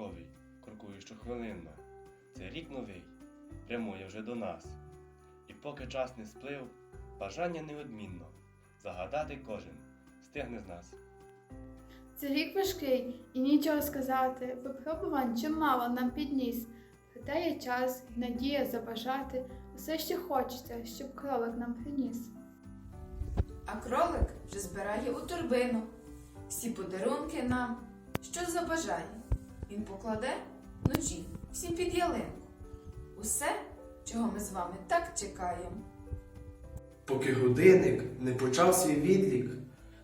святковий, крокує щохвилинно. Цей рік новий прямує вже до нас. І поки час не сплив, бажання неодмінно загадати кожен стигне з нас. Це рік важкий і нічого сказати, випробувань чимало нам підніс. Проте є час, і надія забажати усе, що хочеться, щоб кролик нам приніс. А кролик вже збирає у торбину всі подарунки нам, що забажає. Він покладе вночі всім під ялинку. Усе, чого ми з вами так чекаємо. Поки годинник не почав свій відлік,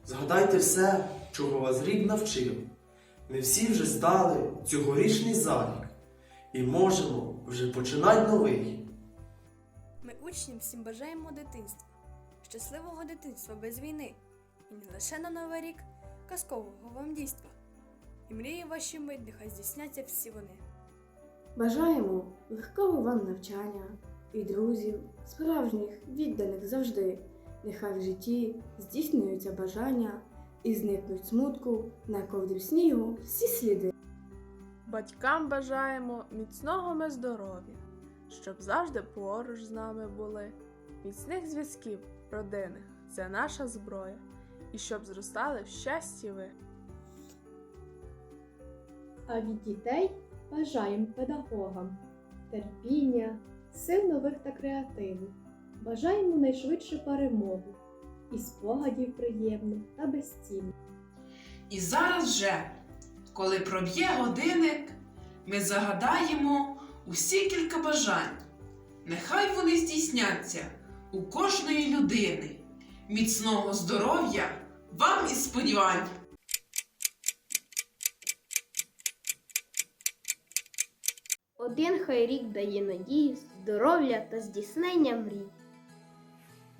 згадайте все, чого вас рік навчив. Ми всі вже здали цьогорічний залік і можемо вже починати новий. Ми учням всім бажаємо дитинства, щасливого дитинства без війни, і не лише на Новий рік, казкового вам дійства. І мрії ваші мить, нехай здійсняться всі вони. Бажаємо легкого вам навчання і друзів, справжніх, відданих завжди. Нехай в житті здійснюються бажання і зникнуть смутку на ковдрі снігу всі сліди. Батькам бажаємо міцного ми здоров'я, щоб завжди поруч з нами були. Міцних зв'язків родинних це наша зброя, і щоб зростали в щасті ви. А від дітей бажаємо педагогам терпіння, сил нових та креативу. Бажаємо найшвидше перемогу і спогадів приємних та безцінних. І зараз же, коли проб'є годинник, ми загадаємо усі кілька бажань. Нехай вони здійсняться у кожної людини. Міцного здоров'я вам і сподівань! Один хай рік дає надії, здоров'я та здійснення мрій.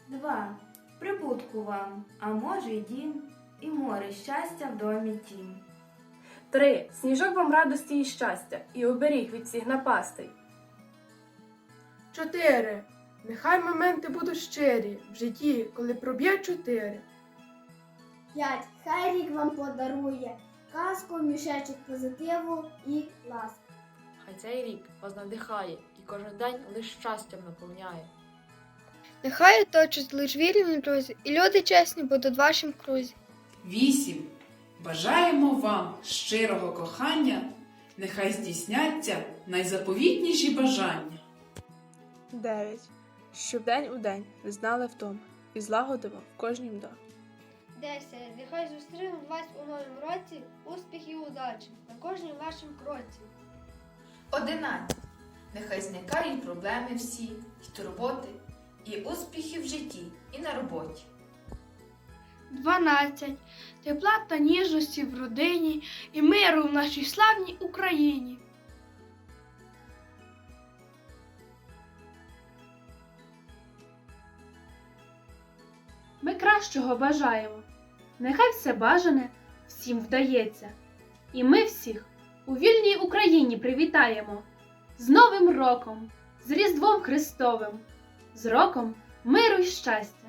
Два. Прибутку вам, а може й дім, і море щастя в домі тім. Три. Сніжок вам радості і щастя, і оберіг від всіх напастей. Чотири. Нехай моменти будуть щирі в житті, коли проб'є чотири. П'ять. Хай рік вам подарує казку, мішечок позитиву і ласк. Хай цей рік вас надихає і кожен день лише щастям наповняє. Нехай оточать лиш вірні друзі, і люди чесні будуть в вашім крузі. Вісім. Бажаємо вам щирого кохання, нехай здійсняться найзаповітніші бажання. Дев'ять. Щоб день у день ви знали втому і злагодимо в кожнім домі. Десять. Нехай зустрінуть вас у новому році успіх і удачі на кожній вашому кроці. Одинадцять. Нехай зникають проблеми всі, й турботи, і успіхи в житті, і на роботі. 12. Тепла та ніжності в родині і миру в нашій славній Україні. Ми кращого бажаємо. Нехай все бажане всім вдається. І ми всіх у вільній Україні привітаємо з Новим роком, з Різдвом Христовим, з роком миру й щастя.